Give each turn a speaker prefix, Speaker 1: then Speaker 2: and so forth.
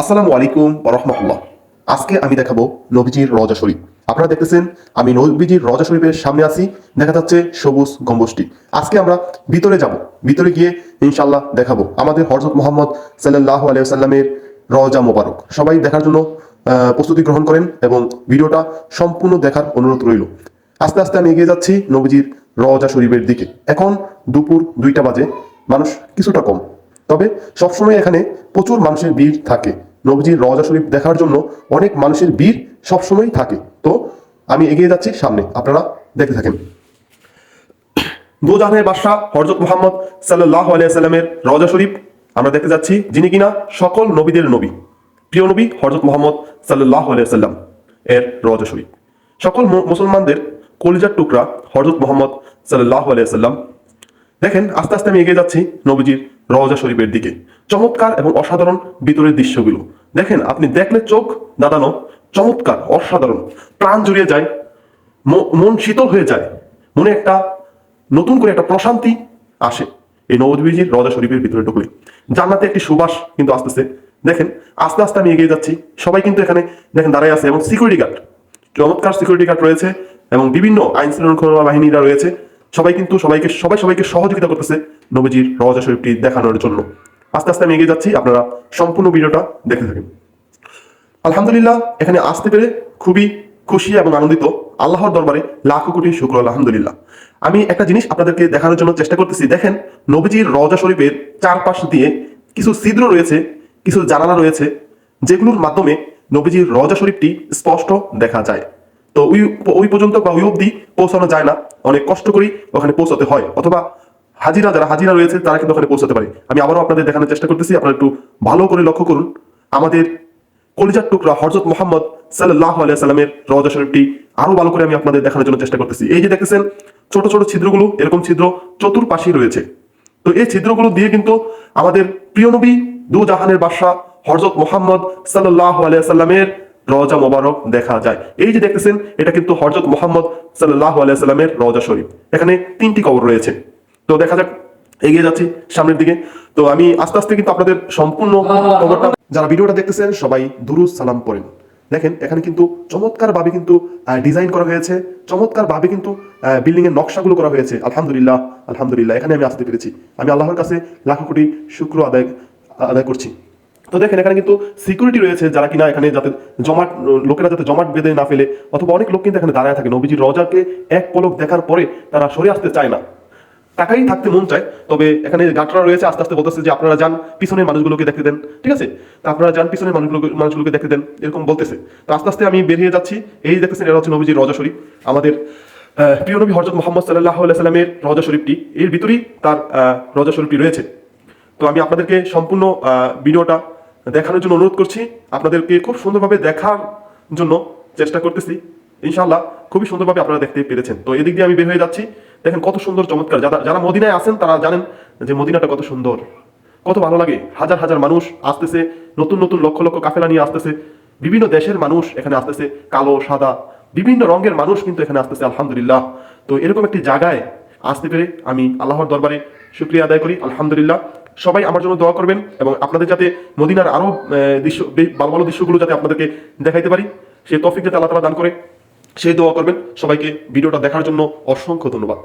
Speaker 1: আসসালামু আলাইকুম রহমতুল্লাহ। আজকে আমি দেখাবো নবীজির রজা শরীফ। আপনারা দেখতেছেন, আমি নবীজির রজা শরীফের সামনে আছি, দেখা যাচ্ছে সবুজ গম্বুজটি। আজকে আমরা ভিতরে যাব, ভিতরে গিয়ে ইনশাল্লাহ দেখাবো আমাদের হরজত মোহাম্মদ সাল্লাহ আলাইসাল্লামের রজা মোবারক। সবাই দেখার জন্য প্রস্তুতি গ্রহণ করেন এবং ভিডিওটা সম্পূর্ণ দেখার অনুরোধ রইল। আস্তে আস্তে আমি এগিয়ে যাচ্ছি নবীজির রজা শরীফের দিকে। এখন দুপুর দুইটা বাজে, মানুষ কিছুটা কম। তবে সবসময় এখানে প্রচুর মানুষের ভিড় থাকে। নবীজির রওজা শরীফ দেখার জন্য অনেক মানুষের ভিড় সবসময় থাকে। তো আমি এগিয়ে যাচ্ছি সামনে, আপনারা দেখতে থাকেন। দুজাহানের বাদশাহ হরজত মোহাম্মদ সাল্লাহ আলিয়াল্লামের রওজা শরীফ আমরা দেখতে যাচ্ছি, যিনি কিনা সকল নবীদের নবী, প্রিয় নবী হরজত মোহাম্মদ সাল্লাহ আলিয়াল্লাম এর রওজা শরীফ। সকল মুসলমানদের কলিজার টুকরা হরজত মোহাম্মদ সাল্লাহ আলিয়াল্লাম দেখেন, আস্তে আস্তে আমি এগিয়ে যাচ্ছি নবীজির রওজা শরীফের দিকে। চমৎকার এবং অসাধারণ ভিতরের দৃশ্যগুলো। দেখেন, আপনি দেখলে চোখ দাদানো চমৎকার, অসাধারণ। প্রাণ জুড়িয়ে যায় মন শীতল হয়ে যায়, মনে একটা নতুন করে একটা প্রশান্তি আসে। এই নবীজির রওজা শরীফের ভিতরে ঢুকলে। জান্নাতে একটি সুবাস কিন্তু আসতেছে। দেখেন, আস্তে আস্তে আমি এগিয়ে যাচ্ছি। সবাই কিন্তু এখানে, দেখেন, দাঁড়ায় আছে এবং সিকিউরিটি গার্ড চমৎকার সিকিউরিটি গার্ড রয়েছে এবং বিভিন্ন আইন শৃঙ্খলা বাহিনীরা রয়েছে। সবাই কিন্তু সবাইকে, সবাই সবাইকে সহযোগিতা করতেছে নবীজির রজা শরীফটি দেখানোর জন্য। আস্তে আস্তে আমি এগিয়ে যাচ্ছি, আপনারা সম্পূর্ণ ভিডিওটা দেখতে থাকেন। আলহামদুলিল্লাহ, এখানে আসতে পেরে খুবই খুশি এবং আনন্দিত। আল্লাহর দরবারে লাখো কোটি শুক্র, আলহামদুলিল্লাহ। আমি একটা জিনিস আপনাদেরকে দেখানোর জন্য চেষ্টা করতেছি। দেখেন, নবীজির রওজা শরীফের চারপাশ দিয়ে কিছু ছিদ্র রয়েছে, কিছু জানালা রয়েছে, যেগুলোর মাধ্যমে নবীজির রজা শরীফটি স্পষ্ট দেখা যায়। তো ওই ওই পর্যন্ত বা ওই অবধি পৌঁছানো যায় না। অনেক কষ্ট করেই ওখানে পৌঁছাতে হয়। অথবা হাজিরা যারা হাজিরা রয়েছে, তারা কিন্তু ওখানে পৌঁছাতে পারে। আমি আবারও আপনাদের দেখানোর চেষ্টা করতেছি, আপনারা একটু ভালো করে লক্ষ্য করুন। আমাদের কলিজার টুকরা হজরত মোহাম্মদ সাল্লাহ আলিয়াল্লামের রওজা শরীফটি আরও ভালো করে আমি আপনাদের দেখানোর জন্য চেষ্টা করতেছি। এই যে দেখতেছেন ছোট ছোট ছিদ্রগুলো, এরকম ছিদ্র চতুর্পাশেই রয়েছে। তো এই ছিদ্রগুলো দিয়ে কিন্তু আমাদের প্রিয় নবী দু জাহানের বাদশাহ হজরত মোহাম্মদ সাল্লাহ আলিয়াল্লামের রওজা মোবারক দেখা যায়। এই যে দেখতেছেন এটা কিন্তু হজরত মোহাম্মদ সাল্লাহ আলিয়াল্লামের রওজা শরীফ। এখানে তিনটি কবর রয়েছে। তো দেখা যাক, এগিয়ে যাচ্ছি সামনের দিকে। তো আমি আস্তে আস্তে কিন্তু আপনাদের সম্পূর্ণ খবরটা যারা ভিডিওটা দেখতেছেন, সবাই দুরুজ সালাম পড়েন। দেখেন, এখানে কিন্তু চমৎকার ভাবে কিন্তু ডিজাইন করা হয়েছে। চমৎকার ভাবে কিন্তু বিল্ডিং এর নকশাগুলো করা হয়েছে। আলহামদুলিল্লাহ আলহামদুলিল্লাহ, এখানে আমি আসতে পেরেছি আমি আল্লাহর কাছে লাখো কোটি শুক্র আদায় আদায় করছি। তো দেখেন, এখানে কিন্তু সিকিউরিটি রয়েছে যারা কিনা এখানে যাতে জমাট, লোকেরা যাতে জমাট বেঁধে না ফেলে, অথবা অনেক লোক কিন্তু এখানে দাঁড়ায় থাকে। নবীজির রজাকে এক পলক দেখার পরে তারা সরে আসতে চায় না। টাকাই থাকতে মন চায়, তবে এখানে গাটরা রয়েছে, আস্তে আস্তে বলতেছে যে আপনারা যান, পিছনের মানুষগুলোকে দেখতে দেন, ঠিক আছে? তো আপনারা যান, পিছনের মানুষগুলোকে মানুষগুলোকে দেখতে দেন, এরকম বলতেছে। তো আস্তে আস্তে আমি বেরিয়ে যাচ্ছি। এই দেখতেছেন এটা হচ্ছে নবীজির রজা শরীফ। আমাদের প্রিয় নবী হজরত মোহাম্মদ সাল্লাহ সাল্লামের রজা শরীফটি, এর ভিতরেই তার রজা শরীফটি রয়েছে। তো আমি আপনাদেরকে সম্পূর্ণ ভিডিওটা দেখানোর জন্য অনুরোধ করছি। আপনাদেরকে খুব সুন্দরভাবে দেখার জন্য চেষ্টা করতেছি। ইনশাআল্লাহ খুবই সুন্দরভাবে আপনারা দেখতে পেরেছেন। তো এদিক দিয়ে আমি বের হয়ে যাচ্ছি। দেখেন কত সুন্দর চমৎকার। যারা যারা মদিনায় আছেন তারা জানেন যে মদিনাটা কত সুন্দর। কত ভালো লাগে। হাজার হাজার মানুষ আসতেছে নতুন নতুন লক্ষ লক্ষ কাফেলা নিয়ে আসতেছে। বিভিন্ন দেশের মানুষ এখানে আসতেছে কালো সাদা বিভিন্ন রঙের মানুষ কিন্তু এখানে আসতেছে আলহামদুলিল্লাহ। তো এরকম একটি জায়গায় আসতে পেরে আমি আল্লাহর দরবারে শুক্রিয়া আদায় করি আলহামদুলিল্লাহ। সবাই আমার জন্য দোয়া করবেন এবং আপনাদের যাতে মদিনার আরও আহ, দৃশ্য ভালো ভালো দৃশ্যগুলো যাতে আপনাদেরকে দেখাইতে পারি সেই তফিক যাতে আল্লাহ তালা দান করে। সেই দোয়া করবেন। সবাইকে ভিডিওটা দেখার জন্য অসংখ্য ধন্যবাদ।